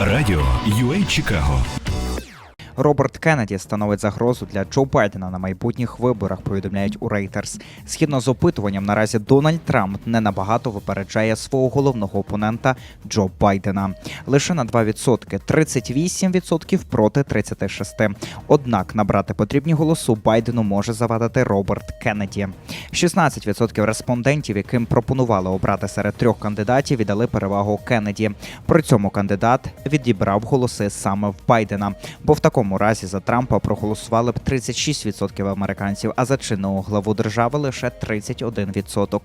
Радіо UA Чикаго Роберт Кеннеді становить загрозу для Джо Байдена на майбутніх виборах. Повідомляють у Reuters. Згідно з опитуванням, наразі Дональд Трамп не набагато випереджає свого головного опонента Джо Байдена. Лише на 2%, 38% проти 36%. Однак набрати потрібні голосу Байдену може завадити Роберт Кеннеді. 16% респондентів, яким пропонували обрати серед трьох кандидатів, віддали перевагу Кеннеді. При цьому кандидат відібрав голоси саме в Байдена, бо в такому разі за Трампа проголосували б 36% американців, а за чинного главу держави лише 31%.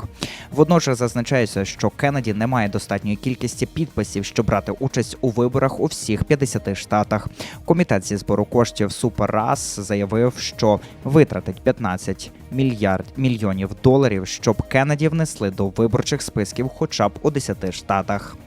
Водночас зазначається, що Кеннеді не має достатньої кількості підписів, щоб брати участь у виборах у всіх 50 штатах. Комітет зі збору коштів Суперрас заявив, що витратить 15 мільярд мільйонів доларів, щоб Кеннеді внесли до виборчих списків хоча б у 10 штатах.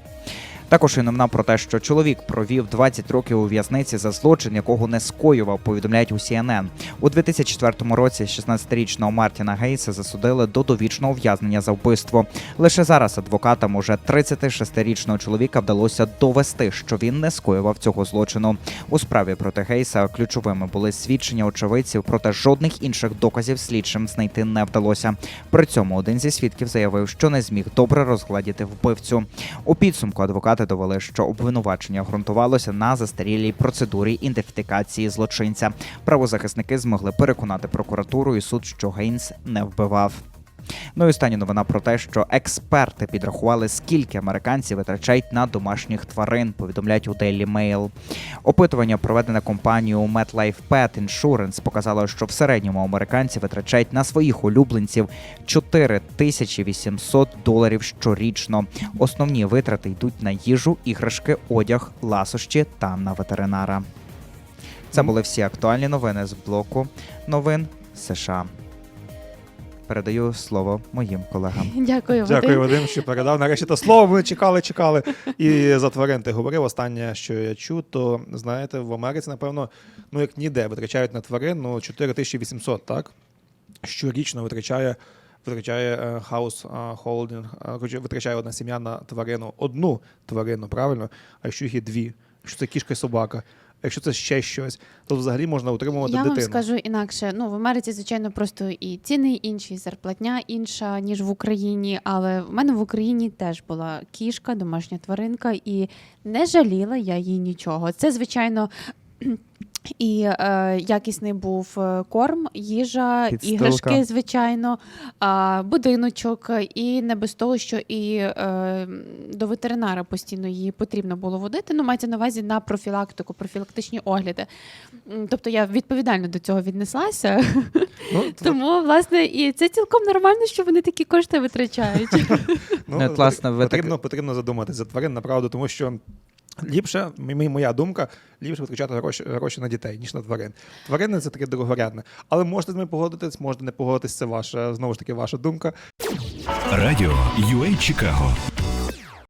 Також і новина про те, що чоловік провів 20 років у в'язниці за злочин, якого не скоював, повідомляють у CNN. У 2004 році 16-річного Мартіна Гейса засудили до довічного ув'язнення за вбивство. Лише зараз адвокатам уже 36-річного чоловіка вдалося довести, що він не скоював цього злочину. У справі проти Гейса ключовими були свідчення очевидців, проте жодних інших доказів слідчим знайти не вдалося. При цьому один зі свідків заявив, що не зміг добре розгладіти вбивцю. У підсумку адвокати довели, що обвинувачення ґрунтувалося на застарілій процедурі ідентифікації злочинця. Правозахисники змогли переконати прокуратуру і суд, що Гейнс не вбивав. Ну і остання новина про те, що експерти підрахували, скільки американці витрачають на домашніх тварин, повідомляють у Daily Mail. Опитування, проведене компанією MetLife Pet Insurance, показало, що в середньому американці витрачають на своїх улюбленців 4800 доларів щорічно. Основні витрати йдуть на їжу, іграшки, одяг, ласощі та на ветеринара. Це були всі актуальні новини з блоку новин США. Передаю слово моїм колегам. Дякую, Дякую, Вадим. Вадим, що передав. Нарешті то слово ми чекали, чекали. І за тварин ти говорив. Останнє, що я чув, то знаєте, в Америці, напевно, ну як ніде витрачають на тварин ну 4800, так? Щорічно витрачає. Витрачає е, хаус холдинг, витрачає одна сім'я на тварину, одну тварину, правильно? А їх є дві, якщо це кішка і собака, якщо це ще щось, то взагалі можна утримувати Я дитину. вам скажу інакше. Ну в Америці, звичайно, просто і ціни інші, і зарплатня інша ніж в Україні. Але в мене в Україні теж була кішка, домашня тваринка, і не жаліла я їй нічого. Це звичайно. І е, якісний був е, корм, їжа, Підстилка. іграшки, звичайно, а, будиночок, і не без того, що і е, до ветеринара постійно її потрібно було водити. Ну, мається на увазі на профілактику, профілактичні огляди. Тобто я відповідально до цього віднеслася. Ну, Тому, власне, і це цілком нормально, що вони такі кошти витрачають. Ну, власне, потрібно, потрібно задуматися за тварин, направду, тому що ліпше, моя думка, ліпше витрачати гроші, гроші на дітей, ніж на тварин. Тварини це таке дорогорядне. Але можете з ними погодитись, можете не погодитись, це ваша, знову ж таки, ваша думка. Радіо UA Чикаго